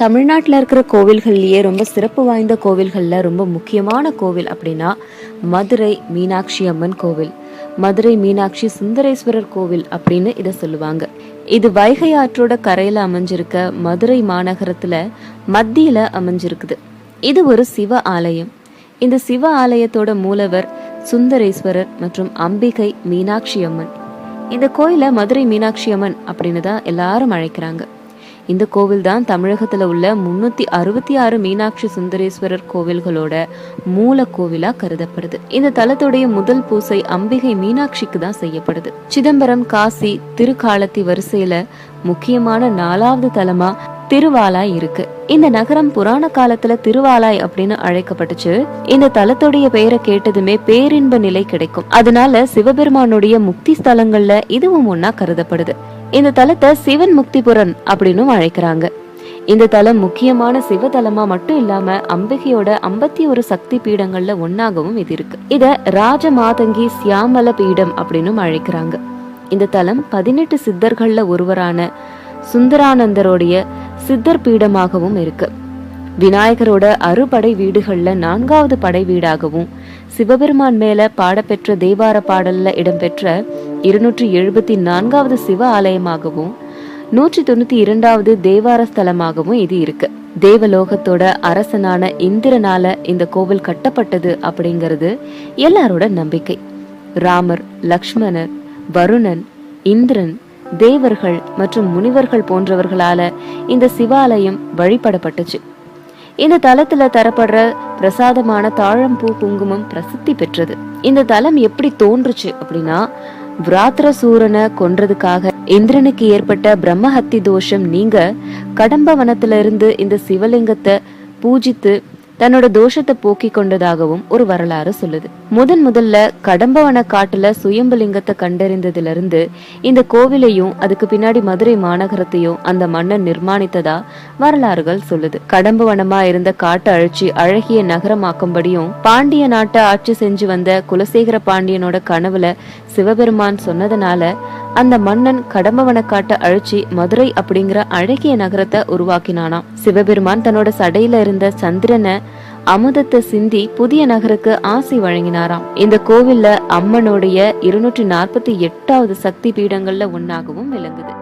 தமிழ்நாட்டில் இருக்கிற கோவில்கள்லேயே ரொம்ப சிறப்பு வாய்ந்த கோவில்களில் ரொம்ப முக்கியமான கோவில் அப்படின்னா மதுரை மீனாட்சி அம்மன் கோவில். மதுரை மீனாட்சி சுந்தரேஸ்வரர் கோவில் அப்படின்னு இதை சொல்லுவாங்க. இது வைகை ஆற்றோட கரையில அமைஞ்சிருக்க மதுரை மாநகரத்துல மத்தியில அமைஞ்சிருக்குது. இது ஒரு சிவ ஆலயம். இந்த சிவ ஆலயத்தோட மூலவர் சுந்தரேஸ்வரர் மற்றும் அம்பிகை மீனாட்சி அம்மன். இந்த கோயிலை மதுரை மீனாட்சி அம்மன் அப்படின்னு தான் எல்லாரும் அழைக்கிறாங்க. இந்த கோவில் தான் தமிழகத்துல உள்ள முன்னூத்தி அறுபத்தி ஆறு மீனாட்சி சுந்தரேஸ்வரர் கோவில்களோட மூல கோவிலா கருதப்படுது. இந்த தலத்துடைய முதல் பூசை அம்பிகை மீனாட்சிக்கு தான் செய்யப்படுது. சிதம்பரம் காசி திருக்காலத்தி வரிசையில முக்கியமான நாலாவது தலமா திருவாலாய் இருக்கு. இந்த நகரம் புராண காலத்துல திருவாலாய் அப்படின்னு அழைக்கப்பட்டுச்சு. இந்த தலத்துடைய பெயரை கேட்டதுமே பேரின்ப நிலை கிடைக்கும். அதனால சிவபெருமானுடைய முக்தி ஸ்தலங்கள்ல இதுவும் ஒன்னா கருதப்படுது. இந்த தலத்தை சிவன் முக்திபுரன் அப்படின்னும் அழைக்கிறாங்க. இந்த தலம் முக்கியமான சிவதலமா மட்டும் இல்லாம அம்பிகையோட ஐம்பத்தி ஒரு சக்தி பீடங்கள்ல ஒன்னாகவும் இது இருக்கு. இத ராஜமாதங்கி சியாமல பீடம் அப்படின்னும் அழைக்கிறாங்க. இந்த தலம் பதினெட்டு சித்தர்கள்ல ஒருவரான சுந்தரானந்தருடைய சித்தர் பீடமாகவும் இருக்கு. விநாயகரோட அறுபடை வீடுகள்ல நான்காவது படை வீடாகவும் சிவபெருமான் மேல பாடப்பெற்ற தேவார பாடல்ல இடம்பெற்ற இருநூற்றி எழுபத்தி நான்காவது சிவ ஆலயமாகவும் நூற்றி தொண்ணூத்தி இரண்டாவது தேவார ஸ்தலமாகவும் இது இருக்கு. தேவலோகத்தோட அரசனான இந்திரனால இந்த கோவில் கட்டப்பட்டது அப்படிங்கிறது எல்லாரோட நம்பிக்கை. ராமர் லக்ஷ்மணர் வருணன் இந்திரன் தேவர்கள் மற்றும் முனிவர்கள் போன்றவர்களால இந்த சிவாலயம் வழிபடப்பட்டுச்சு. இந்த தலத்துல தரப்படுற பிரசாதமான தாழம்பூ குங்குமம் பிரசித்தி பெற்றது. இந்த தலம் எப்படி தோன்றுச்சு அப்படின்னா விராத்திரசூரனை கொன்றதுக்காக இந்திரனுக்கு ஏற்பட்ட பிரம்மஹத்தி தோஷம் நீங்க கடம்ப வனத்துல இருந்து இந்த சிவலிங்கத்தை பூஜித்து தன்னோட தோஷத்தை போக்கி கொண்டதாகவும் ஒரு வரலாறு சொல்லுது. முதன் முதல்ல கடம்பவன காட்டுல சுயம்பலிங்கத்தை கண்டறிந்ததுல இருந்து இந்த கோவிலையும் அதுக்கு பின்னாடி மதுரை மாநகரத்தையும் அந்த மன்னன் நிர்மாணித்ததா வரலாறுகள் சொல்லுது. கடம்பவனமா இருந்த காட்டை அழிச்சு அழகிய நகரமாக்கும்படியும் பாண்டிய நாட்டை ஆட்சி செஞ்சு வந்த குலசேகர பாண்டியனோட கனவுல சிவபெருமான் சொன்னதுனால அந்த மன்னன் கடம்பவன காட்டை அழிச்சு மதுரை அப்படிங்கிற அழகிய நகரத்தை உருவாக்கினானாம். சிவபெருமான் தன்னோட சடையில இருந்த சந்திரனை அமுதத்தை சிந்தி புதிய நகருக்கு ஆசி வழங்கினாராம். இந்த கோவில்ல அம்மனுடைய இருநூற்றி நாற்பத்தி எட்டாவது சக்தி பீடங்கள்ல ஒன்னாகவும் விளங்குது.